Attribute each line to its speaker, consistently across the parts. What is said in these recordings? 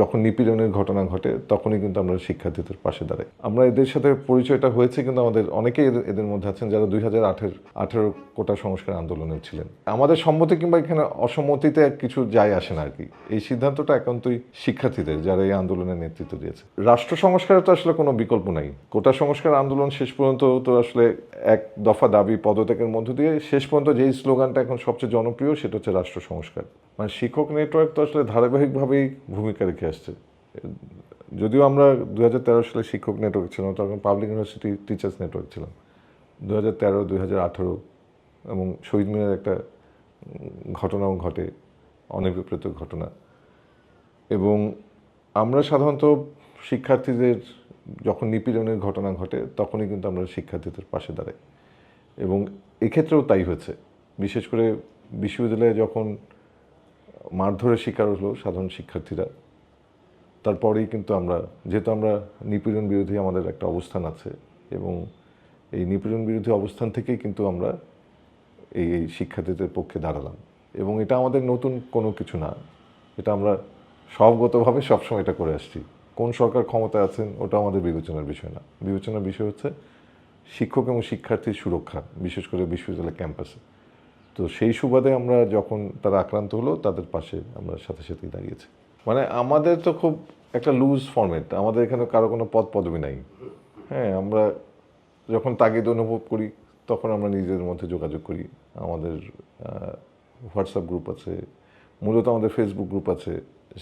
Speaker 1: যখন নিপীড়নের ঘটনা ঘটে, তখনই কিন্তু আমরা শিক্ষার্থীদের পাশে দাঁড়াই। আমরা এদের সাথে পরিচয়টা হয়েছে কিন্তু আমাদের অনেকেই এদের- মধ্যে আছেন যারা দুই হাজার আঠের, আঠেরো কোটা সংস্কার আন্দোলনে ছিলেন। আমাদের সম্মতি কিংবা এখানে অসম্মতিতে কিছু যায় আসে না আর কি। এই সিদ্ধান্তটা একান্তই শিক্ষার্থীদের যারা এই আন্দোলনের নেতৃত্ব দিয়েছে। রাষ্ট্র সংস্কারের তো আসলে কোনো বিকল্প নাই। কোটা সংস্কার আন্দোলন শেষ পর্যন্ত তো আসলে এক দফা দাবি পদত্যাগের মধ্য দিয়ে শেষ পর্যন্ত যেই স্লোগানটা এখন সবচেয়ে জনপ্রিয় সেটা হচ্ছে রাষ্ট্র সংস্কার। মানে শিক্ষক নেটওয়ার্ক তো আসলে ধারাবাহিকভাবেই ভূমিকা রেখে আসছে। যদিও আমরা দু হাজার তেরো সালে শিক্ষক নেটওয়ার্ক ছিলাম, তখন পাবলিক ইউনিভার্সিটি টিচার্স নেটওয়ার্ক ছিলাম। দু হাজার তেরো, দুই হাজার আঠেরো এবং শহীদ মিনার একটা ঘটনাও ঘটে অনিবিপ্রেত ঘটনা। এবং আমরা সাধারণত শিক্ষার্থীদের যখন নিপীড়নের ঘটনা ঘটে, তখনই কিন্তু আমরা শিক্ষার্থীদের পাশে দাঁড়াই। এবং এক্ষেত্রেও তাই হয়েছে। বিশেষ করে বিশ্ববিদ্যালয়ে যখন মারধরের শিকার হলো সাধারণ শিক্ষার্থীরা। তারপরেই কিন্তু আমরা, যেহেতু আমরা নিপীড়ন বিরোধী আমাদের একটা অবস্থান আছে এবং এই নিপীড়ন বিরোধী অবস্থান থেকেই কিন্তু আমরা এই শিক্ষার্থীদের পক্ষে দাঁড়ালাম। এবং এটা আমাদের নতুন কোনো কিছু না। এটা আমরা সবগতভাবে সবসময় এটা করে আসছি। কোন সরকার ক্ষমতায় আছেন ওটা আমাদের বিবেচনার বিষয় না। বিবেচনার বিষয় হচ্ছে শিক্ষক এবং শিক্ষার্থীর সুরক্ষা, বিশেষ করে বিশ্ববিদ্যালয় ক্যাম্পাসে। তো সেই সুবাদে আমরা যখন তারা আক্রান্ত হলো, তাদের পাশে আমরা সাথে সাথেই দাঁড়িয়েছি। মানে আমাদের তো খুব একটা লুজ ফর্মেট আমাদের এখানে কারও কোনো পদ পদবি নাই। হ্যাঁ আমরা যখন তাগিদ অনুভব করি, তখন আমরা নিজেদের মধ্যে যোগাযোগ করি। আমাদের হোয়াটসঅ্যাপ গ্রুপ আছে, মূলত আমাদের ফেসবুক গ্রুপ আছে,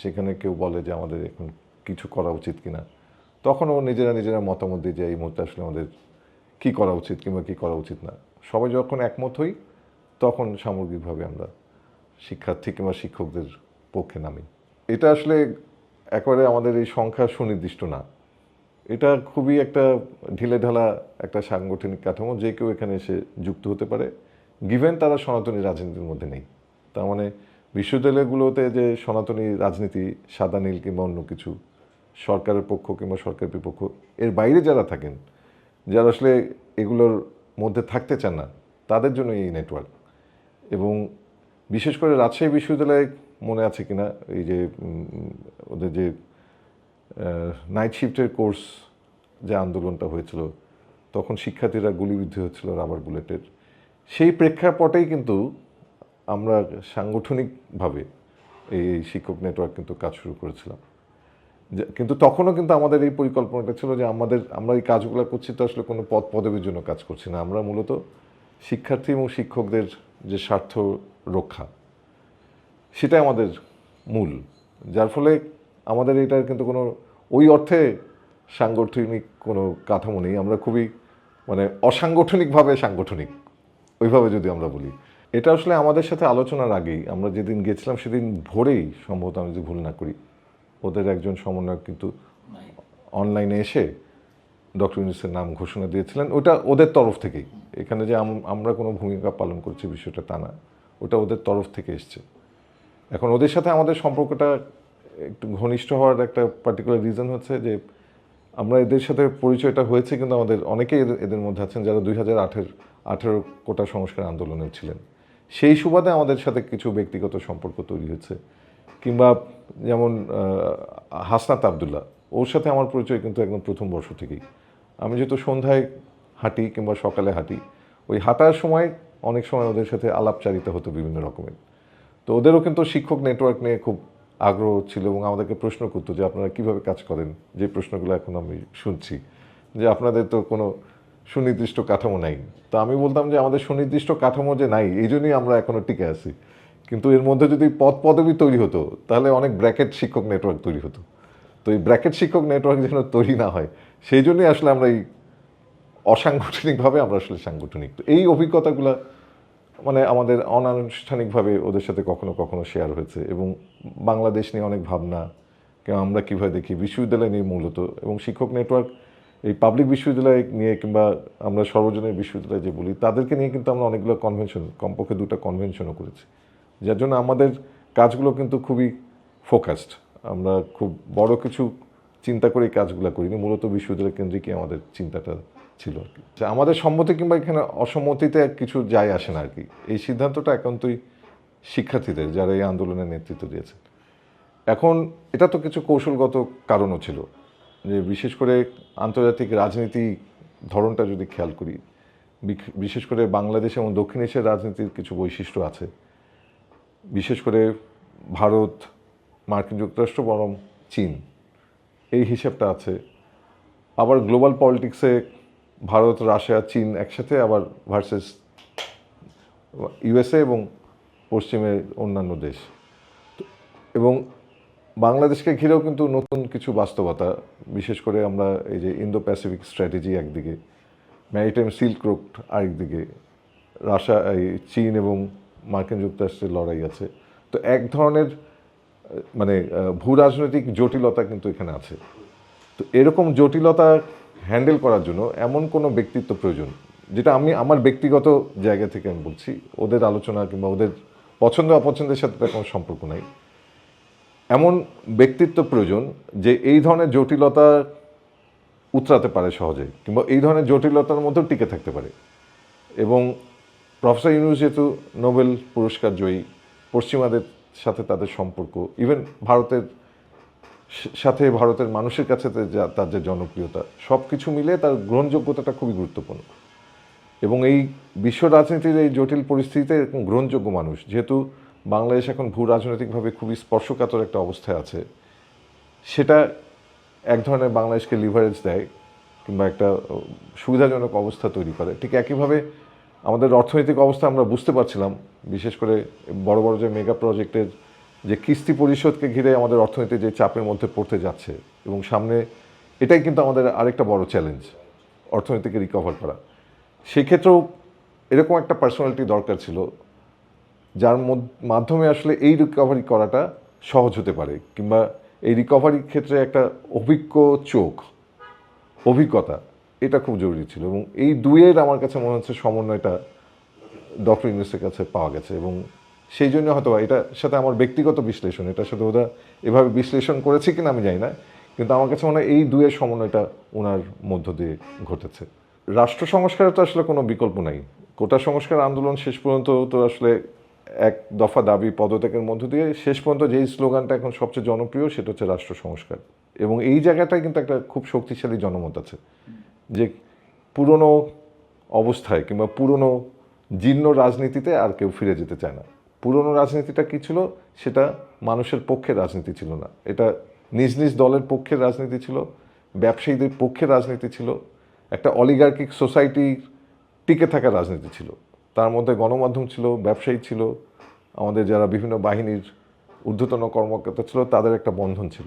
Speaker 1: সেখানে কেউ বলে যে আমাদের এখন কিছু করা উচিত কিনা। তখন ও নিজেরা নিজেরা মতামত দিয়ে যে এই মুহূর্তে আসলে আমাদের কী করা উচিত কিংবা কী করা উচিত না। সবাই যখন একমত হই তখন সামগ্রিকভাবে আমরা শিক্ষার্থী কিংবা শিক্ষকদের পক্ষে নামি। এটা আসলে একেবারে আমাদের এই সংখ্যা সুনির্দিষ্ট না। এটা খুবই একটা ঢিলে ঢালা একটা সাংগঠনিক কাঠামো, যে কেউ এখানে এসে যুক্ত হতে পারে। গিভেন তারা সনাতনী রাজনীতির মধ্যে নেই। তার মানে বিশ্ববিদ্যালয়গুলোতে যে সনাতনী রাজনীতি, সাদা নীল কিংবা অন্য কিছু, সরকারের পক্ষ কিংবা সরকার বিপক্ষ, এর বাইরে যারা থাকেন, যারা আসলে এগুলোর মধ্যে থাকতে চান না, তাদের জন্য এই নেটওয়ার্ক এবং বিশেষ করে রাজশাহী বিশ্ববিদ্যালয়ে মনে আছে কিনা, এই যে ওদের যে নাইট শিফটের কোর্স যে আন্দোলনটা হয়েছিল, তখন শিক্ষার্থীরা গুলিবিদ্ধ হয়েছিল রাবার বুলেটের সেই প্রেক্ষাপটেই কিন্তু আমরা সাংগঠনিকভাবে এই শিক্ষক নেটওয়ার্ক কিন্তু কাজ শুরু করেছিলাম। কিন্তু তখনও কিন্তু আমাদের এই পরিকল্পনাটা ছিল যে আমাদের, আমরা এই কাজগুলো করছি তো আসলে কোনো পদ পদবীর জন্য কাজ করছি না। আমরা মূলত শিক্ষার্থী এবং শিক্ষকদের যে স্বার্থ রক্ষা সেটাই আমাদের মূল। যার ফলে আমাদের এটার কিন্তু কোনো ওই অর্থে সাংগঠনিক কোনো কাঠামো নেই। আমরা খুবই মানে অসাংগঠনিকভাবে সাংগঠনিক ওইভাবে যদি আমরা বলি। এটা আসলে আমাদের সাথে আলোচনার আগেই আমরা যেদিন গেছিলাম সেদিন ভোরেই সম্ভবত আমি যদি ভুল না করি ওদের একজন সমন্বয়ক কিন্তু অনলাইনে এসে ডক্টর ইউনুসের নাম ঘোষণা দিয়েছিলেন, ওটা ওদের তরফ থেকেই। এখানে যে আম- আমরা কোনো ভূমিকা পালন করছি বিষয়টা তা না, ওটা ওদের তরফ থেকে এসছে। এখন ওদের সাথে আমাদের সম্পর্কটা একটু ঘনিষ্ঠ হওয়ার একটা পার্টিকুলার রিজন হচ্ছে যে, আমরা এদের সাথে পরিচয়টা হয়েছে কিন্তু আমাদের অনেকেই এদের মধ্যে আছেন যারা দুই হাজার আঠের, আঠেরো কোটা সংস্কার আন্দোলনে ছিলেন। সেই সুবাদে আমাদের সাথে কিছু ব্যক্তিগত সম্পর্ক তৈরি হয়েছে। কিংবা যেমন হাসনাত আবদুল্লাহ, ওর সাথে আমার পরিচয় কিন্তু একদম প্রথম বর্ষ থেকেই। আমি যেহেতু সন্ধ্যায় হাঁটি কিংবা সকালে হাঁটি, ওই হাঁটার সময় অনেক সময় ওদের সাথে আলাপচারিতা হতো বিভিন্ন রকমের। তো ওদেরও কিন্তু শিক্ষক নেটওয়ার্ক নিয়ে খুব আগ্রহ ছিল এবং আমাদেরকে প্রশ্ন করতো যে, আপনারা কীভাবে কাজ করেন? যে প্রশ্নগুলো এখন আমি শুনছি, যে আপনাদের তো কোনো সুনির্দিষ্ট কাঠামো নাই। তো আমি বলতাম যে, আমাদের সুনির্দিষ্ট কাঠামো যে নাই, এই জন্যই আমরা এখনও টিকে আছি। কিন্তু এর মধ্যে যদি পদ পদবি তৈরি হতো, তাহলে অনেক ব্র্যাকেট শিক্ষক নেটওয়ার্ক তৈরি হতো। তো এই ব্র্যাকেট শিক্ষক নেটওয়ার্ক যেন তৈরি না হয় সেই জন্যই আসলে আমরা এই অসাংগঠনিকভাবে আমরা আসলে সাংগঠনিক। তো এই অভিজ্ঞতাগুলো মানে আমাদের অনানুষ্ঠানিকভাবে ওদের সাথে কখনো কখনো শেয়ার হয়েছে এবং বাংলাদেশ নিয়ে অনেক ভাবনা কিংবা আমরা কীভাবে দেখি, বিশ্ববিদ্যালয় নিয়ে মূলত এবং শিক্ষক নেটওয়ার্ক এই পাবলিক বিশ্ববিদ্যালয় নিয়ে কিংবা আমরা সর্বজনীন বিশ্ববিদ্যালয় যে বলি, তাদেরকে নিয়ে কিন্তু আমরা অনেকগুলো কনভেনশন কমপক্ষে দুটো কনভেনশনও করেছি। যার জন্য আমাদের কাজগুলো কিন্তু খুবই ফোকাসড আমরা খুব বড় কিছু চিন্তা করে কাজগুলো করিনি। মূলত বিশ্ববিদ্যালয় কেন্দ্রিকই আমাদের চিন্তাটা ছিল আর কি। আমাদের সম্মতি কিংবা এখানে অসম্মতিতে কিছু যায় আসে না আর কি। এই সিদ্ধান্তটা একান্তই শিক্ষার্থীদের যারা এই আন্দোলনের নেতৃত্ব দিয়েছে এখন এটা তো কিছু কৌশলগত কারণও ছিল যে বিশেষ করে আন্তর্জাতিক রাজনীতি ধরনটা যদি খেয়াল করি বিশেষ করে বাংলাদেশ এবং দক্ষিণ এশিয়ার রাজনীতির কিছু বৈশিষ্ট্য আছে। বিশেষ করে ভারত, মার্কিন যুক্তরাষ্ট্র, বরং চীন। এই হিসেবটা আছে। আবার গ্লোবাল পলিটিক্সে ভারত, রাশিয়া, চীন একসাথে আবার ভার্সেস ইউএসএ এবং পশ্চিমের অন্যান্য দেশ। এবং বাংলাদেশকে ঘিরেও কিন্তু নতুন কিছু বাস্তবতা, বিশেষ করে আমরা এই যে ইন্দো প্যাসিফিক স্ট্র্যাটেজি একদিকে, ম্যারিটাইম সিল্ক রোড আরেকদিকে, রাশিয়া চীন এবং মার্কিন যুক্তরাষ্ট্রের লড়াই আছে। তো এক ধরনের মানে ভূ রাজনৈতিক জটিলতা কিন্তু এখানে আছে। তো এরকম জটিলতা হ্যান্ডেল করার জন্য এমন কোনো ব্যক্তিত্ব প্রয়োজন, যেটা আমি আমার ব্যক্তিগত জায়গা থেকে আমি বলছি, ওদের আলোচনা কিংবা ওদের পছন্দ অপছন্দের সাথে তার কোনো সম্পর্ক নাই। এমন ব্যক্তিত্ব প্রয়োজন যে এই ধরনের জটিলতা উতরাতে পারে সহজে, কিংবা এই ধরনের জটিলতার মধ্যেও টিকে থাকতে পারে। এবং প্রফেসর যেহেতু নোবেল পুরস্কার জয়ী, পশ্চিমাদের সাথে তাদের সম্পর্ক ইভেন ভারতের সাথে ভারতের মানুষের কাছে তার যে জনপ্রিয়তা সব কিছু মিলে তার গ্রহণযোগ্যতাটা খুবই গুরুত্বপূর্ণ। এবং এই বিশ্ব রাজনীতির এই জটিল পরিস্থিতিতে এরকম গ্রহণযোগ্য মানুষ, যেহেতু বাংলাদেশ এখন ভূ রাজনৈতিকভাবে খুবই স্পর্শকাতর একটা অবস্থায় আছে, সেটা এক ধরনের বাংলাদেশকে লিভারেজ দেয় কিংবা একটা সুবিধাজনক অবস্থা তৈরি করে। ঠিক একইভাবে আমাদের অর্থনৈতিক অবস্থা আমরা বুঝতে পারছিলাম, বিশেষ করে বড় বড় যে মেগা প্রজেক্টের যে কিস্তি পরিশোধকে ঘিরে আমাদের অর্থনীতি যে চাপের মধ্যে পড়তে যাচ্ছে এবং সামনে এটাই কিন্তু আমাদের আরেকটা বড় চ্যালেঞ্জ অর্থনীতিকে রিকভার করা। সেক্ষেত্রেও এরকম একটা পার্সোনালিটি দরকার ছিল, যার মাধ্যমে আসলে এই রিকভারি করাটা সহজ হতে পারে কিংবা এই রিকভারির ক্ষেত্রে একটা অভিজ্ঞ চোখ, অভিজ্ঞতা এটা খুব জরুরি ছিল এবং এই দুয়ের আমার কাছে মনে হচ্ছে সমন্বয়টা ডক্টর ইউনুসের কাছে পাওয়া গেছে এবং সেই জন্য হয়তো এটার সাথে আমার ব্যক্তিগত বিশ্লেষণ, এটার সাথে ওরা এভাবে বিশ্লেষণ করেছে কিনা আমি জানি না, কিন্তু আমার কাছে মনে হয় এই দুয়ের সমন্বয়টা ওনার মধ্য দিয়ে ঘটেছে। রাষ্ট্র সংস্কারের তো আসলে কোনো বিকল্প নাই। কোটা সংস্কার আন্দোলন শেষ পর্যন্ত তো আসলে এক দফা দাবি পদত্যাগের মধ্য দিয়ে শেষ পর্যন্ত যেই স্লোগানটা এখন সবচেয়ে জনপ্রিয় সেটা হচ্ছে রাষ্ট্র সংস্কার। এবং এই জায়গাটায় কিন্তু একটা খুব শক্তিশালী জনমত আছে। যে পুরনো অবস্থায় কিংবা পুরনো জীর্ণ রাজনীতিতে আর কেউ ফিরে যেতে চায় না। পুরনো রাজনীতিটা কী ছিল? সেটা মানুষের পক্ষে রাজনীতি ছিল না। এটা নিজ নিজ দলের পক্ষের রাজনীতি ছিল, ব্যবসায়ীদের পক্ষের রাজনীতি ছিল, একটা অলিগার্কিক সোসাইটির টিকে থাকা রাজনীতি ছিল। তার মধ্যে গণমাধ্যম ছিল, ব্যবসায়ী ছিল, আমাদের যারা বিভিন্ন বাহিনীর ঊর্ধ্বতন কর্মকর্তা ছিল, তাদের একটা বন্ধন ছিল।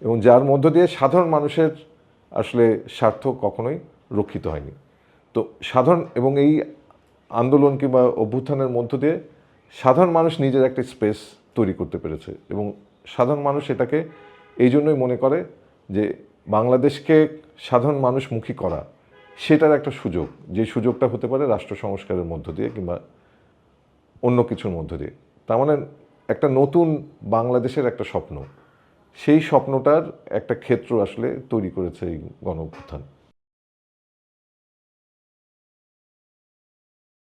Speaker 1: এবং যার মধ্য দিয়ে সাধারণ মানুষের আসলে স্বার্থ কখনোই রক্ষিত হয়নি। তো সাধারণ এবং এই আন্দোলন কিংবা অভ্যুত্থানের মধ্য দিয়ে সাধারণ মানুষ নিজের একটা স্পেস তৈরি করতে পেরেছে এবং সাধারণ মানুষ এটাকে এই জন্যই মনে করে যে বাংলাদেশকে সাধারণ মানুষমুখী করা সেটার একটা সুযোগ। যে সুযোগটা হতে পারে রাষ্ট্র সংস্কারের মধ্য দিয়ে কিংবা অন্য কিছুর মধ্য দিয়ে। তার মানে একটা নতুন বাংলাদেশের একটা স্বপ্ন। সেই স্বপ্নটার একটা ক্ষেত্র আসলে তৈরি করেছে এই গণ